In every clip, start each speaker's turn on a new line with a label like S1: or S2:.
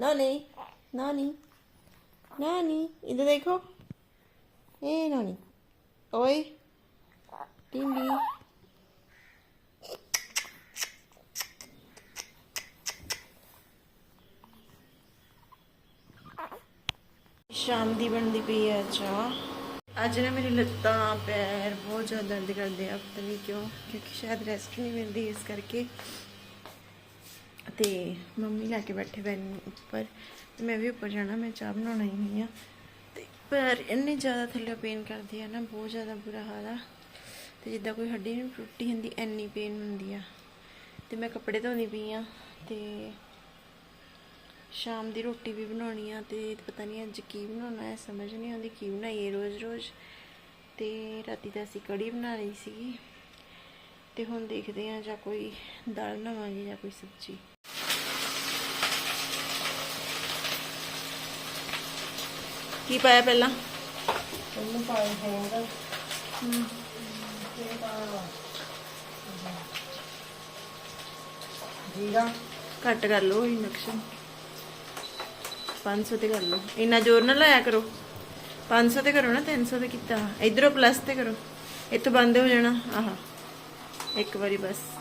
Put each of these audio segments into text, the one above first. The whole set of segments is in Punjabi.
S1: ਨਾਨੀ ਨਾਨੀ ਨਾਨੀ ਇਧਰ ਦੇਖੋ ਏ ਨਾਨੀ ਓਏ ਟਿੰਬੀ ਸ਼ਾਮ ਦੀ ਬਣਦੀ ਪਈ ਹੈ ਚਾਹ ਅੱਜ ਨਾ ਮੇਰੀ ਲੱਤਾਂ ਪੈਰ ਬਹੁਤ ਜ਼ਿਆਦਾ ਦਰਦ ਕਰਦੇ ਆ ਪਤਾ ਨਹੀਂ ਕਿਉਂ ਕਿਉਂਕਿ ਸ਼ਾਇਦ ਰੈਸਟ ਨਹੀਂ ਮਿਲਦੀ ਇਸ ਕਰਕੇ ਤੇ ਮੰਮੀ ਲੈ ਕੇ ਬੈਠੇ ਪਏ ਉੱਪਰ ਮੈਂ ਵੀ ਉੱਪਰ ਜਾਣਾ, ਮੈਂ ਚਾਹ ਬਣਾਉਣਾ ਹੀ ਨਹੀਂ ਆ। ਤੇ ਪਰ ਇੰਨੀ ਜ਼ਿਆਦਾ ਥੱਲੇ ਪੇਨ ਕਰਦੀ ਆ ਨਾ, ਬਹੁਤ ਜ਼ਿਆਦਾ ਬੁਰਾ ਹਾਲ ਆ। ਤੇ ਜਿੱਦਾਂ ਕੋਈ ਹੱਡੀ ਨਹੀਂ ਟੁੱਟੀ ਹੁੰਦੀ, ਇੰਨੀ ਪੇਨ ਹੁੰਦੀ ਆ। ਤੇ ਮੈਂ ਕੱਪੜੇ ਧੋਣੀ ਪਈ ਆ ਤੇ ਸ਼ਾਮ ਦੀ ਰੋਟੀ ਵੀ ਬਣਾਉਣੀ ਆ ਤੇ ਪਤਾ ਨਹੀਂ ਅੱਜ ਕੀ ਬਣਾਉਣਾ ਹੈ, ਸਮਝ ਨਹੀਂ ਆਉਂਦੀ ਕੀ ਬਣਾਈਏ ਰੋਜ਼-ਰੋਜ਼। ਤੇ ਰਾਤੀ ਦਾ ਅਸੀਂ ਕੜੀ ਬਣਾ ਲਈ ਸੀਗੀ। ਤੇ ਹੁਣ ਦੇਖਦੇ ਆ ਜਾਂ ਕੋਈ ਦਾਲ ਬਣਾਵਾਂਗੇ ਜਾਂ ਕੋਈ ਸਬਜ਼ੀ। ਕੀ ਪਾਇਆ ਪਹਿਲਾਂ?
S2: ਉਹਨੂੰ ਜੀਰਾ।
S1: ਘੱਟ ਕਰ ਲਓ ਇੰਡਕਸ਼ਨ। 500 ਤੇ ਕਰ ਲਓ। ਇੰਨਾ ਜ਼ੋਰ ਨਾ ਲਾਇਆ ਕਰੋ। 500 ਤੇ ਕਰੋ ਨਾ 300 ਤੇ ਕੀਤਾ। ਇਧਰੋਂ ਪਲੱਸ ਤੇ ਕਰੋ। ਇੱਥੋਂ ਬੰਦ ਹੋ ਜਾਣਾ। ਆਹਾ। ਇੱਕ ਵਾਰੀ ਬਸ।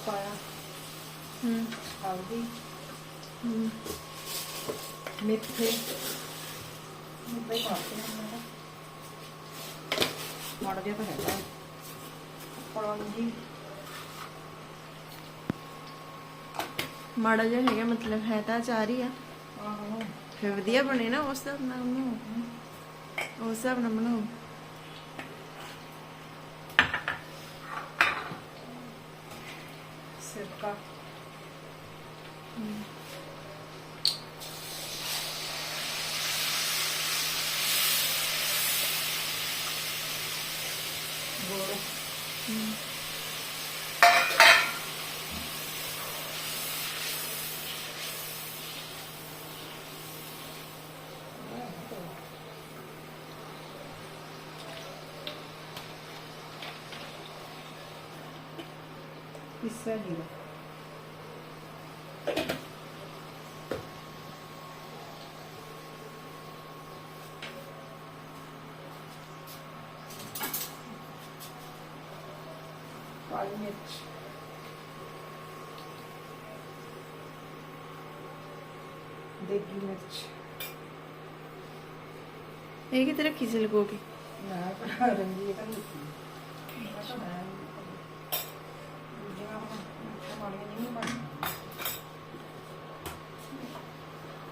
S2: ਪਾਇਆ।
S1: ਹੂੰ।
S2: ਹਲਦੀ
S1: ਹੂੰ।
S2: ਮਿੱਠੇ ਮਿੱਠੇ ਪਾਤੇ ਮਾੜਾ ਜਿਹਾ ਤਾਂ। ਹੈਗਾ। ਪਰੌਂਠੀ
S1: ਮਾੜਾ ਜਿਹਾ ਹੈਗਾ ਮਤਲਬ ਹੈ ਤਾਂ ਚਾਰ ਹੀ ਆ।
S2: ਆਹੋ।
S1: ਫਿਰ ਵਧੀਆ ਬਣੇ ਨਾ ਉਸ ਨਾਲ ਬਣਾਓ। ਉਸ ਹਿਸਾਬ ਨਾਲ
S2: сирка. Гору. ਪਿੱਸਾ ਜੀਰਾ ਕਾਲੀ ਮਿਰਚ ਦੇਗੀ ਮਿਰਚ
S1: ਇਹ ਕਿਤੇ ਰੱਖੀ ਸੀ ਲਗੋ ਕੇ
S2: ਨਾ ਰੰਗੀ ਤਾਂ ਨਹੀਂ ਅੱਛਾ ਮੈਂ ਜਿਹੜਾ ਆਪਣਾ ਮਾੜੀਆਂ ਨਹੀਂ ਬਣਦੀਆਂ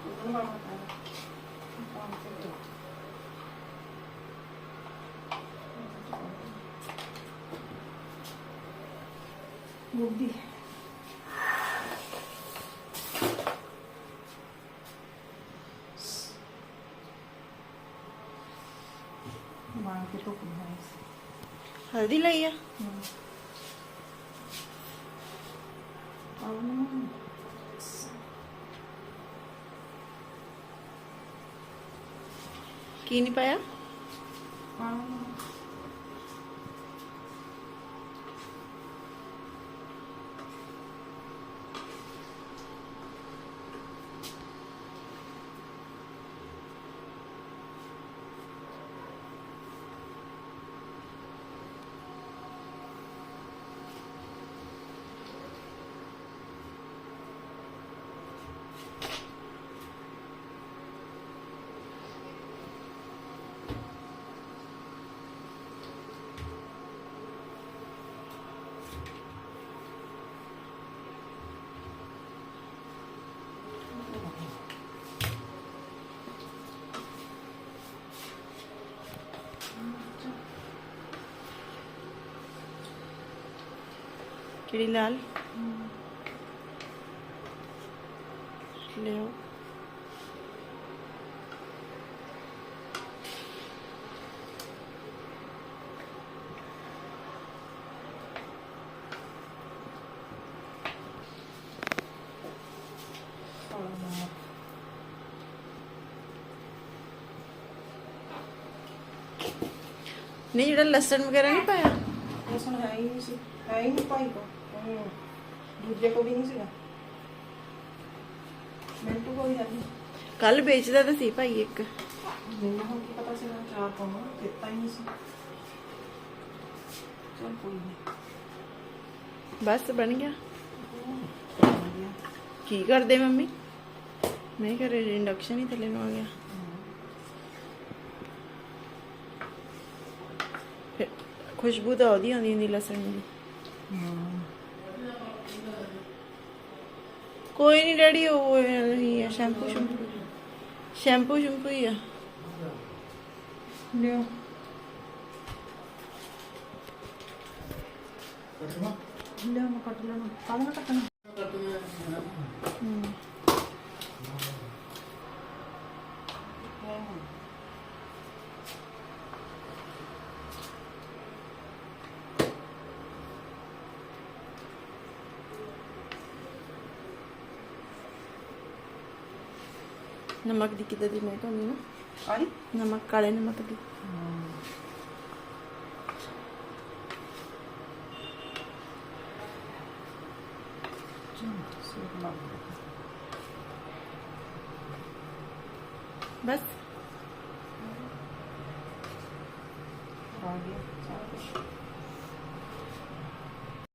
S2: ਉਹ ਬਣਾ ਪਾਇਆ ਕੰਮ ਤੇ ਦੋ ਗੋਭੀ ਮਾਰ ਕੇ ਧੁੱਪ ਬਣਾਈ ਸੀ
S1: ਹਲਦੀ ਕਿਹੜੀ ਲਾਲ? ਲਿਓ। ਨਹੀਂ ਜਿਹੜਾ ਲਸਣ ਵਗੈਰਾ ਨਹੀਂ ਪਾਇਆ?
S2: ਲਸਣ ਹੈ ਹੀ ਨਹੀਂ ਸੀ ਹੈ ਹੀ ਨਹੀਂ ਭਾਈ ਕੋ ਹੂੰ ਦੂਜੇ ਕੋ ਵੀ ਨਹੀਂ ਸੀਗਾ। ਮਿੰਟੂ ਕੋਈ ਹੈ ਨਹੀਂ।
S1: ਕੱਲ ਵੇਚਦਾ ਤਾਂ ਸੀ ਭਾਈ ਇੱਕ।
S2: ਮੈਨੂੰ ਹੁਣ ਕੀ ਪਤਾ ਸੀ ਨਾ ਚਾਰ ਪਾਉਣਾ ਦਿੱਤਾ ਹੀ ਨਹੀਂ ਸੀ। ਚਲ ਕੋਈ ਨਹੀਂ
S1: ਬਸ ਬਣ ਗਿਆ। ਕੀ ਕਰਦੇ ਮੰਮੀ? ਮੈਂ ਘਰੇ ਇੰਡਕਸ਼ਨ ਹੀ ਥੱਲੇ ਨੂੰ ਆ ਗਿਆ ਫਿਰ ਖੁਸ਼ਬੂ ਤਾਂ ਉਹਦੀ ਆਉਂਦੀ ਹੁੰਦੀ ਲਸਣ ਦੀ ਕੋਈ ਨਹੀਂ ਡੈਡੀ ਉਹ ਹੀ ਆ ਸ਼ੈਂਪੂ ਸ਼ੈਂਪੂ ਸ਼ੈਂਪੂ ਸ਼ੈਂਪੂ ਹੀ ਆ
S2: ਲਿਓ ਲਿਓ ਮੈਂ ਕੱਟ ਲੈਣਾ ਕਾਹਦਾ ਨਾ ਕੱਟਣਾ
S1: ਹਮ। ਨਮਕ ਦੀ ਕਿੱਦਾਂ ਦੀ ਮੈਂ ਤੁਹਾਨੂੰ ਨਾ
S2: ਆਈ
S1: ਨਮਕ ਕਾਲੇ ਨਮਕ ਦੀ